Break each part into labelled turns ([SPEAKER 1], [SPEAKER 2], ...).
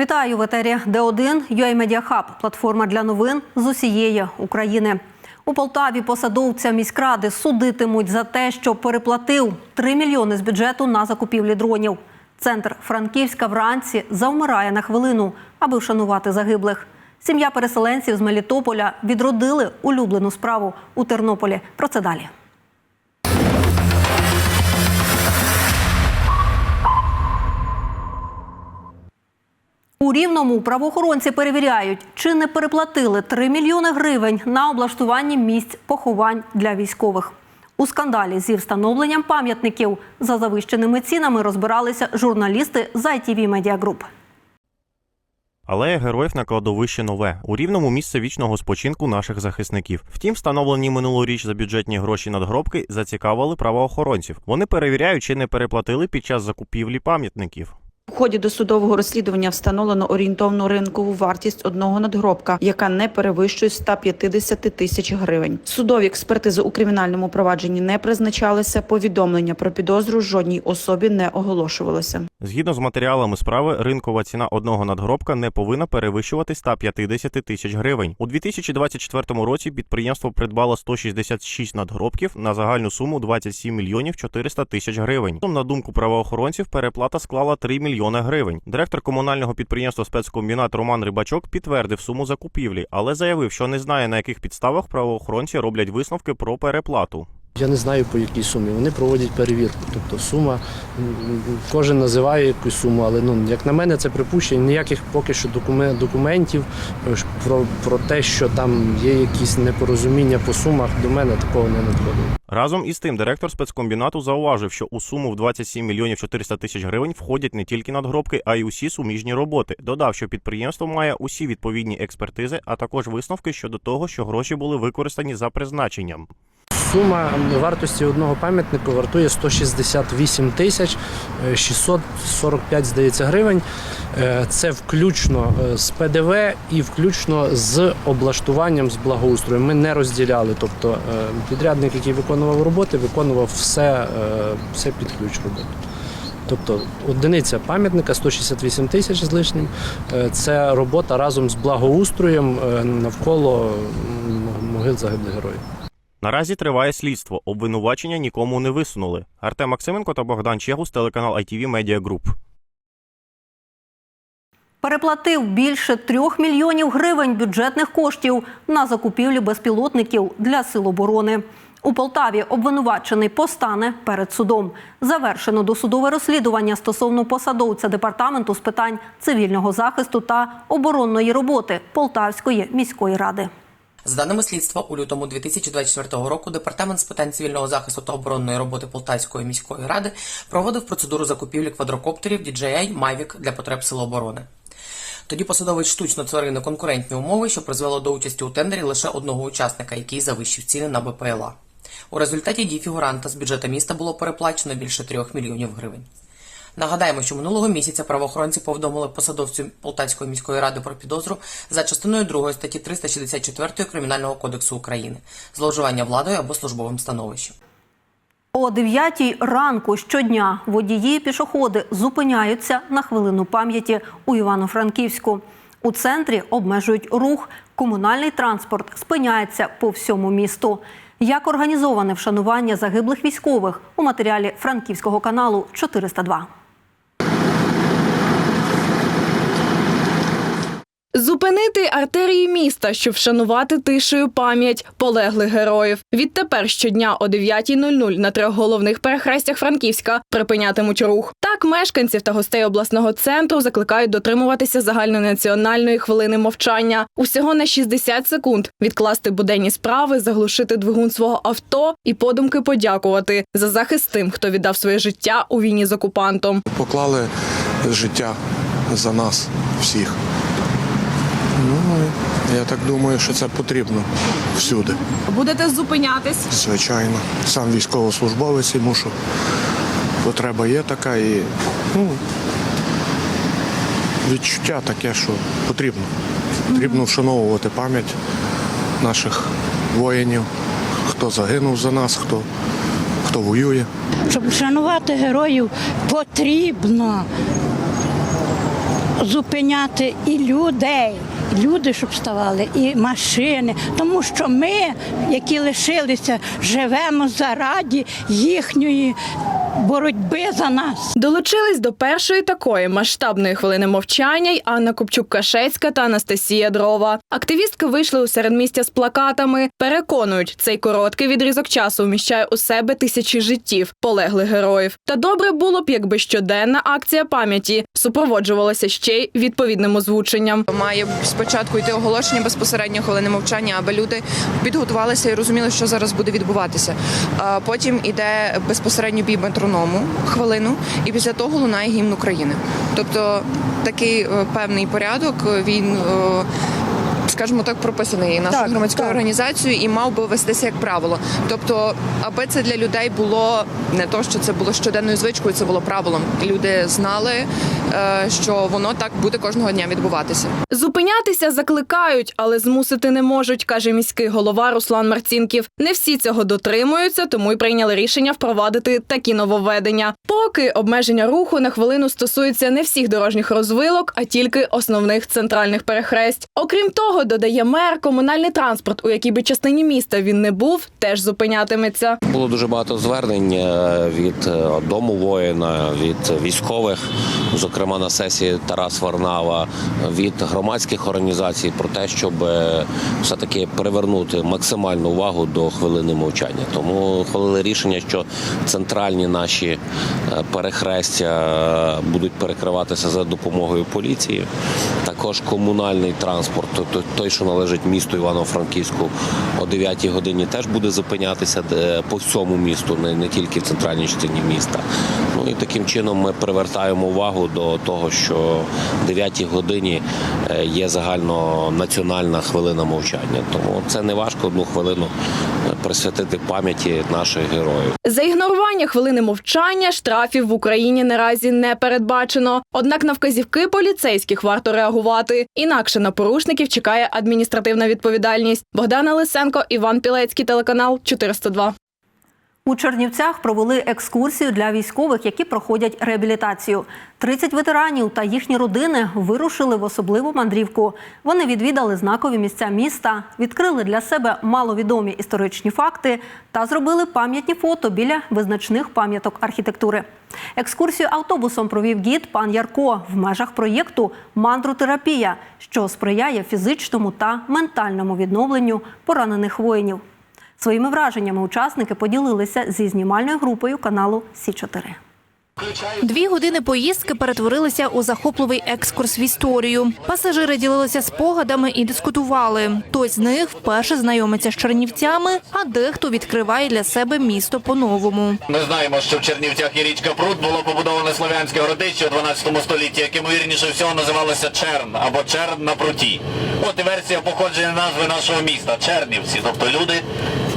[SPEAKER 1] Вітаю в етері Д1 UA платформа для новин з усієї України. У Полтаві посадовця міськради судитимуть за те, що переплатив 3 мільйони з бюджету на закупівлі дронів. Центр Франківська вранці завмирає на хвилину, аби вшанувати загиблих. Сім'я переселенців з Мелітополя відродили улюблену справу у Тернополі. Про це далі. У Рівному правоохоронці перевіряють, чи не переплатили 3 мільйони гривень на облаштуванні місць поховань для військових. У скандалі зі встановленням пам'ятників за завищеними цінами розбиралися журналісти з ITV Media Group.
[SPEAKER 2] Алея героїв на кладовище нове у рівному місце вічного спочинку наших захисників. Втім, встановлені минулоріч за бюджетні гроші надгробки зацікавили правоохоронців. Вони перевіряють, чи не переплатили під час закупівлі пам'ятників.
[SPEAKER 3] Ході досудового розслідування встановлено орієнтовну ринкову вартість одного надгробка, яка не перевищує 150 тисяч гривень. Судові експертизи у кримінальному провадженні не призначалися. Повідомлення про підозру жодній особі не оголошувалося.
[SPEAKER 2] Згідно з матеріалами справи, ринкова ціна одного надгробка не повинна перевищувати 150 тисяч гривень. У 2024 році підприємство придбало 166 надгробків на загальну суму 27 мільйонів 400 тисяч гривень. На думку правоохоронців, переплата склала 3 мільйони гривень. Директор комунального підприємства спецкомбінат Роман Рибачок підтвердив суму закупівлі, але заявив, що не знає на яких підставах правоохоронці роблять висновки про переплату.
[SPEAKER 4] Я не знаю по якій сумі. Вони проводять перевірку. Тобто сума, кожен називає якусь суму, але ну як на мене, це припущення. Ніяких поки що докумен- документів про, про те, що там є якісь непорозуміння по сумах, до мене такого не надходило.
[SPEAKER 2] Разом із тим, директор спецкомбінату зауважив, що у суму в 27 мільйонів 400 тисяч гривень входять не тільки надгробки, а й усі суміжні роботи. Додав, що підприємство має усі відповідні експертизи, а також висновки щодо того, що гроші були використані за призначенням.
[SPEAKER 4] Сума вартості одного пам'ятника вартує 168 тисяч е, 645, здається, гривень. Е, Це включно е, з ПДВ і включно з облаштуванням з благоустроєм. Ми не розділяли. Тобто е, підрядник, який виконував роботи, виконував все, е, все під ключ роботи. Тобто одиниця пам'ятника 168 тисяч з лишнім. Е, Це робота разом з благоустроєм е, навколо могил загиблих героїв.
[SPEAKER 2] Наразі триває слідство. Обвинувачення нікому не висунули. Артем Максименко та Богдан Чегус, телеканал ITV Media Group.
[SPEAKER 1] Переплатив більше трьох мільйонів гривень бюджетних коштів на закупівлю безпілотників для сил оборони. У Полтаві обвинувачений постане перед судом. Завершено досудове розслідування стосовно посадовця департаменту з питань цивільного захисту та оборонної роботи Полтавської міської ради.
[SPEAKER 5] За даними слідства, у лютому 2024 року департамент з питань цивільного захисту та оборонної роботи Полтавської міської ради проводив процедуру закупівлі квадрокоптерів DJI Mavic для потреб сил оборони. Тоді посадовець штучно творив неконкурентні умови, що призвело до участі у тендері лише одного учасника, який завищив ціни на БПЛА. У результаті дій фігуранта з бюджету міста було переплачено більше 3 мільйонів гривень. Нагадаємо, що минулого місяця правоохоронці повідомили посадовцю Полтавської міської ради про підозру за частиною 2 статті 364 Кримінального кодексу України зловживання владою або службовим становищем.
[SPEAKER 1] О 9 ранку щодня водії пішоходи зупиняються на хвилину пам'яті у Івано-Франківську. У центрі обмежують рух. Комунальний транспорт спиняється по всьому місту. Як організоване вшанування загиблих військових у матеріалі Франківського каналу 402.
[SPEAKER 6] Зупинити артерії міста, щоб вшанувати тишею пам'ять полеглих героїв. Відтепер щодня о 9.00 на трьох головних перехрестях Франківська припинятимуть рух. Так мешканців та гостей обласного центру закликають дотримуватися загальнонаціональної хвилини мовчання. Усього на 60 секунд відкласти буденні справи, заглушити двигун свого авто і подумки подякувати за захист тим, хто віддав своє життя у війні з окупантом.
[SPEAKER 7] поклали життя за нас всіх. Я так думаю, що це потрібно всюди.
[SPEAKER 6] Будете зупинятись?
[SPEAKER 7] Звичайно. Сам військовослужбовець і мушу. Потреба є така і ну, відчуття таке, що потрібно. Потрібно вшановувати пам'ять наших воїнів, хто загинув за нас, хто, хто воює.
[SPEAKER 8] Щоб вшанувати героїв, потрібно. зупиняти і людей, люди, щоб ставали, і машини, тому що ми, які лишилися, живемо заради їхньої боротьби за нас.
[SPEAKER 6] Долучились до першої такої масштабної хвилини мовчання й Анна Копчук-Кашецька та Анастасія Дрова. Активістки вийшли у середмістя з плакатами. Переконують, цей короткий відрізок часу вміщає у себе тисячі життів полеглих героїв. Та добре було б, якби щоденна акція пам'яті супроводжувалася ще й відповідним озвученням.
[SPEAKER 9] Має спочатку йти оголошення безпосередньо хвилини мовчання, аби люди підготувалися і розуміли, що зараз буде відбуватися. Потім іде безпосередньо бій метроному хвилину, і після того лунає гімн України. Тобто такий е, певний порядок він. Скажімо так, прописаний нашою
[SPEAKER 8] Так,
[SPEAKER 9] громадською
[SPEAKER 8] так.
[SPEAKER 9] організацією і мав би вестися як правило. Тобто, аби це для людей було не то, що це було щоденною звичкою, це було правилом. Люди знали, е, що воно так буде кожного дня відбуватися.
[SPEAKER 6] Зупинятися закликають, але змусити не можуть, каже міський голова Руслан Марцінків. Не всі цього дотримуються, тому й прийняли рішення впровадити такі нововведення. Поки обмеження руху на хвилину стосується не всіх дорожніх розвилок, а тільки основних центральних перехресть. Окрім того, додає мер, комунальний транспорт, у якій би частині міста він не був, теж зупинятиметься.
[SPEAKER 10] Було дуже багато звернень е, від е, дому воїна, від військових, зокрема на сесії Тарас Варнава, від громадських організацій про те, щоб е, все-таки привернути максимальну увагу до хвилини мовчання. Тому ухвалили рішення, що центральні наші перехрестя будуть перекриватися за допомогою поліції. Також комунальний транспорт, той, що належить місту Івано-Франківську, о 9 годині теж буде зупинятися по всьому місту, не, тільки в центральній частині міста. Ну і таким чином ми привертаємо увагу до того, що о 9 годині е, є загальнонаціональна хвилина мовчання. Тому це не важко одну хвилину е, присвятити пам'яті наших героїв.
[SPEAKER 6] За ігнорування хвилини мовчання штрафів в Україні наразі не передбачено. Однак на вказівки поліцейських варто реагувати. Інакше на порушників чекає адміністративна відповідальність. Богдана Лисенко, Іван Пілецький, телеканал 402.
[SPEAKER 1] У Чернівцях провели екскурсію для військових, які проходять реабілітацію. 30 ветеранів та їхні родини вирушили в особливу мандрівку. Вони відвідали знакові місця міста, відкрили для себе маловідомі історичні факти та зробили пам'ятні фото біля визначних пам'яток архітектури. Екскурсію автобусом провів гід пан Ярко в межах проєкту Мандротерапія, що сприяє фізичному та ментальному відновленню поранених воїнів. Своїми враженнями учасники поділилися зі знімальною групою каналу Сі 4
[SPEAKER 11] Дві години поїздки перетворилися у захопливий екскурс в історію. Пасажири ділилися спогадами і дискутували. Хтось з них вперше знайомиться з Чернівцями, а дехто відкриває для себе місто по-новому.
[SPEAKER 12] Ми знаємо, що в Чернівцях є річка Прут, було побудоване слов'янське городище у 12 столітті, яке, ймовірніше всього, називалося Черн або Черн на пруті. От і версія походження назви нашого міста Чернівці, тобто люди,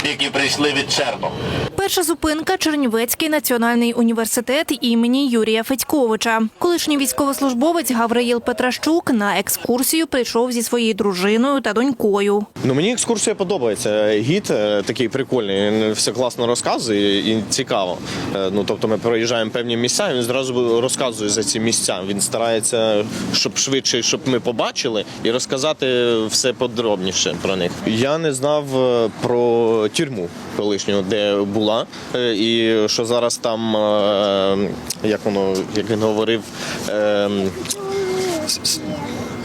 [SPEAKER 12] які прийшли від Черну.
[SPEAKER 11] Перша зупинка Чернівецький національний університет імені Юрія Федьковича. Колишній військовослужбовець Гавриїл Петращук на екскурсію прийшов зі своєю дружиною та донькою.
[SPEAKER 13] Ну мені екскурсія подобається. Гід е, такий прикольний, він все класно розказує і цікаво. Е, Ну тобто ми проїжджаємо певні місця, і він зразу розказує за ці місця. Він старається, щоб швидше, щоб ми побачили і розказати все подробніше про них. Я не знав е, про тюрму колишню, де була, е, і що зараз там, е, як воно, як він говорив.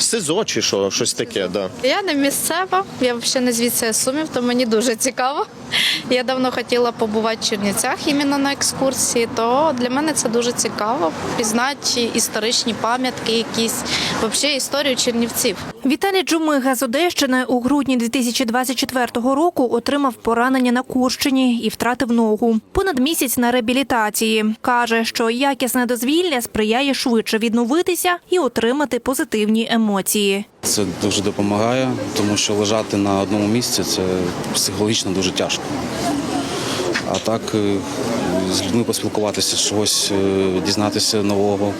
[SPEAKER 13] СИЗО чи що, щось таке, да.
[SPEAKER 14] Я не місцева, я взагалі не звідси Сумів, то мені дуже цікаво. Я давно хотіла побувати в Чернівцях іменно на екскурсії, то для мене це дуже цікаво. Пізнати історичні пам'ятки, якісь взагалі історію Чернівців.
[SPEAKER 11] Віталій Джумига з Одещини у грудні 2024 року отримав поранення на Курщині і втратив ногу. Понад місяць на реабілітації. Каже, що якісне дозвілля сприяє швидше відновитися і отримати позитивні емоції.
[SPEAKER 15] Це дуже допомагає, тому що лежати на одному місці це психологічно дуже тяжко. А так е, з людьми поспілкуватися, чогось е, дізнатися нового.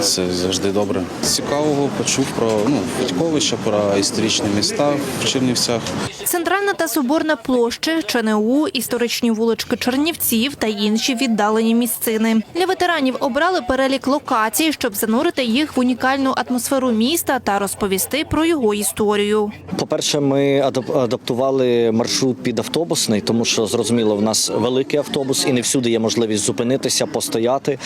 [SPEAKER 15] Це завжди добре. Цікавого почув про ну, Федьковича, про історичні міста в Чернівцях.
[SPEAKER 11] Центральна та Соборна площі, ЧНУ, історичні вулички Чернівців та інші віддалені місцини. Для ветеранів обрали перелік локацій, щоб занурити їх в унікальну атмосферу міста та розповісти про його історію.
[SPEAKER 16] По-перше, ми адап- адаптували маршрут під автобусний, тому що зрозуміло, в нас великий автобус, і не всюди є можливість зупинитися, постояти.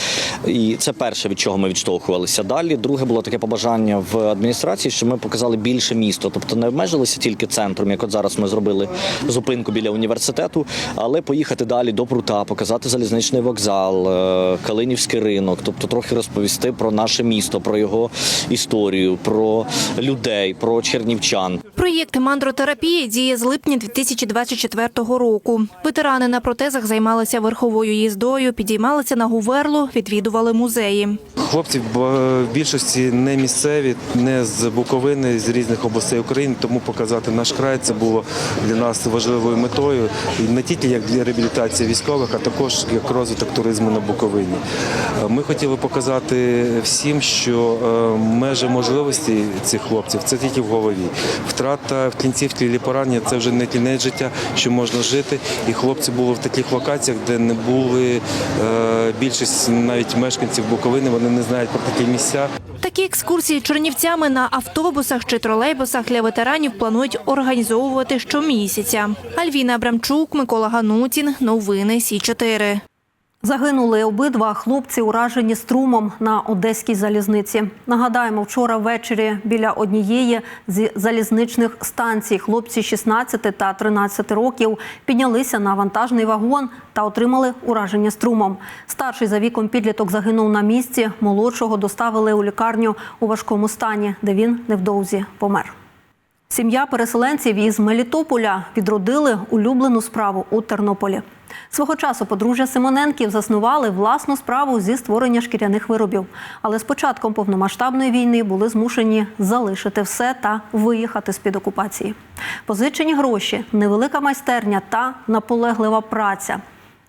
[SPEAKER 16] І це перше, від чого ми відштовхувалися. Далі друге було таке побажання в адміністрації, що ми показали більше місто, тобто не обмежилися тільки центром, як от зараз ми зробили зупинку біля університету, але поїхати далі до прута, показати залізничний вокзал, е, Калинівський ринок, тобто трохи розповісти про наше місто, про його історію, про людей, про чернівчан.
[SPEAKER 11] Проєкт мандротерапії діє з липня 2024 року. Ветерани на протезах займалися верховою їздою, підіймалися на гуверлу, відвідували музеї.
[SPEAKER 17] Хлопці в більшості не місцеві, не з Буковини, з різних областей України. Тому показати наш край це було для нас важливою метою і не тільки як для реабілітації військових, а також як розвиток туризму на Буковині. Е, Ми хотіли показати всім, що е, межі можливості цих хлопців це тільки в голові. Втрата в кінцівці чи поранення це вже не кінець життя, що можна жити. І хлопці були в таких локаціях, де не були е, більшість навіть мешканців Буковини. Вони не знають про такі місця.
[SPEAKER 11] Такі екскурсії чернівцями на автобусах чи тролейбусах для ветеранів планують організовувати щомісяця. Альвіна Абрамчук, Микола Ганутін. Новини Сі 4
[SPEAKER 1] Загинули обидва хлопці, уражені струмом на одеській залізниці. Нагадаємо, вчора ввечері біля однієї з залізничних станцій хлопці 16 та 13 років піднялися на вантажний вагон та отримали ураження струмом. Старший за віком підліток загинув на місці. Молодшого доставили у лікарню у важкому стані, де він невдовзі помер. Сім'я переселенців із Мелітополя відродили улюблену справу у Тернополі. Свого часу подружжя Симоненків заснували власну справу зі створення шкіряних виробів. Але з початком повномасштабної війни були змушені залишити все та виїхати з-під окупації. Позичені гроші, невелика майстерня та наполеглива праця.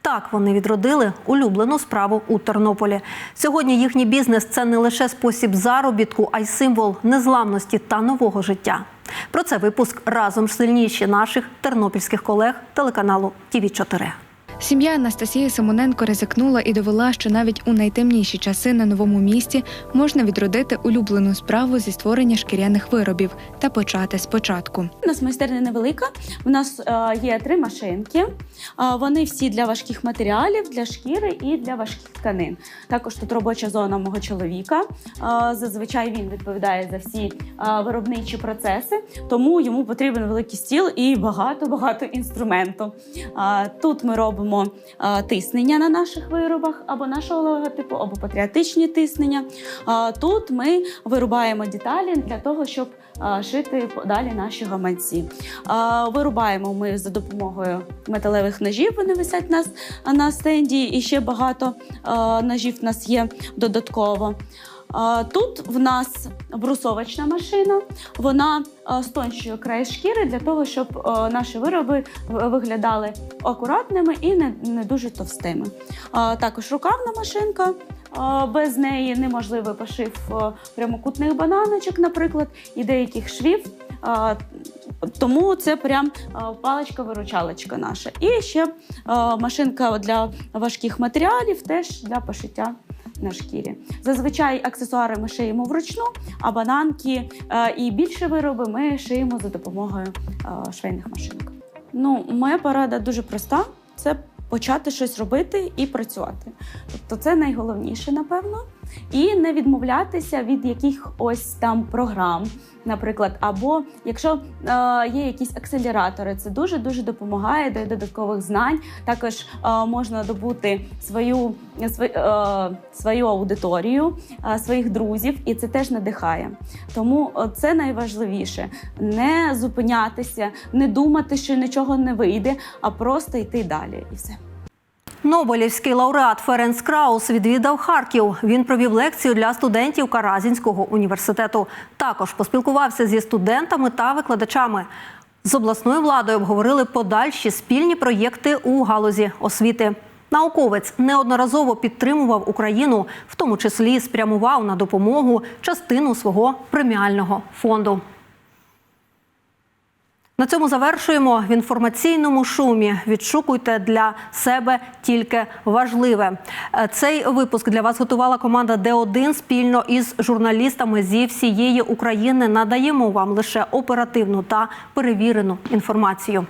[SPEAKER 1] Так вони відродили улюблену справу у Тернополі. Сьогодні їхній бізнес це не лише спосіб заробітку, а й символ незламності та нового життя. Про це випуск разом сильніші наших тернопільських колег телеканалу ТІВІ 4
[SPEAKER 18] Сім'я Анастасії Симоненко ризикнула і довела, що навіть у найтемніші часи на новому місці можна відродити улюблену справу зі створення шкіряних виробів та почати спочатку.
[SPEAKER 19] У нас майстерня невелика. У нас е, є три машинки. Е, вони всі для важких матеріалів, для шкіри і для важких тканин. Також тут робоча зона мого чоловіка. Е, зазвичай він відповідає за всі виробничі процеси, тому йому потрібен великий стіл і багато багато інструменту. Тут ми робимо е, тиснення на наших виробах або нашого логотипу, або патріотичні тиснення. Е, тут ми вирубаємо деталі для того, щоб е, шити далі наші гаманці. Е, Вирубаємо ми за допомогою металевих ножів. Вони висять нас на стенді, і ще багато е, ножів в нас є додатково. Тут в нас брусовочна машина. Вона стончує край шкіри для того, щоб наші вироби виглядали акуратними і не, дуже товстими. Також рукавна машинка. Без неї неможливий пошив прямокутних бананочок, наприклад, і деяких швів. Тому це прям паличка-виручалочка наша. І ще машинка для важких матеріалів, теж для пошиття на шкірі. Зазвичай аксесуари ми шиємо вручну, а бананки е, і більше вироби ми шиємо за допомогою е, швейних машинок. Ну, моя порада дуже проста: це почати щось робити і працювати. Тобто, це найголовніше, напевно. І не відмовлятися від якихось там програм, наприклад, або якщо е, є якісь акселератори, це дуже дуже допомагає дає додаткових знань. Також е, можна добути свою, свою, е, свою аудиторію, е, своїх друзів, і це теж надихає. Тому е, це найважливіше не зупинятися, не думати, що нічого не вийде, а просто йти далі, і все.
[SPEAKER 1] Нобелівський лауреат Ференц Краус відвідав Харків. Він провів лекцію для студентів Каразінського університету. Також поспілкувався зі студентами та викладачами. З обласною владою обговорили подальші спільні проєкти у галузі освіти. Науковець неодноразово підтримував Україну, в тому числі спрямував на допомогу частину свого преміального фонду. На цьому завершуємо в інформаційному шумі. Відшукуйте для себе тільки важливе. Е, Цей випуск для вас готувала команда Д1 спільно із журналістами зі всієї України. Надаємо вам лише оперативну та перевірену інформацію.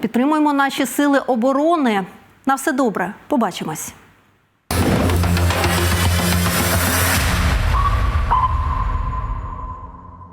[SPEAKER 1] Підтримуємо наші сили оборони. На все добре. Побачимось.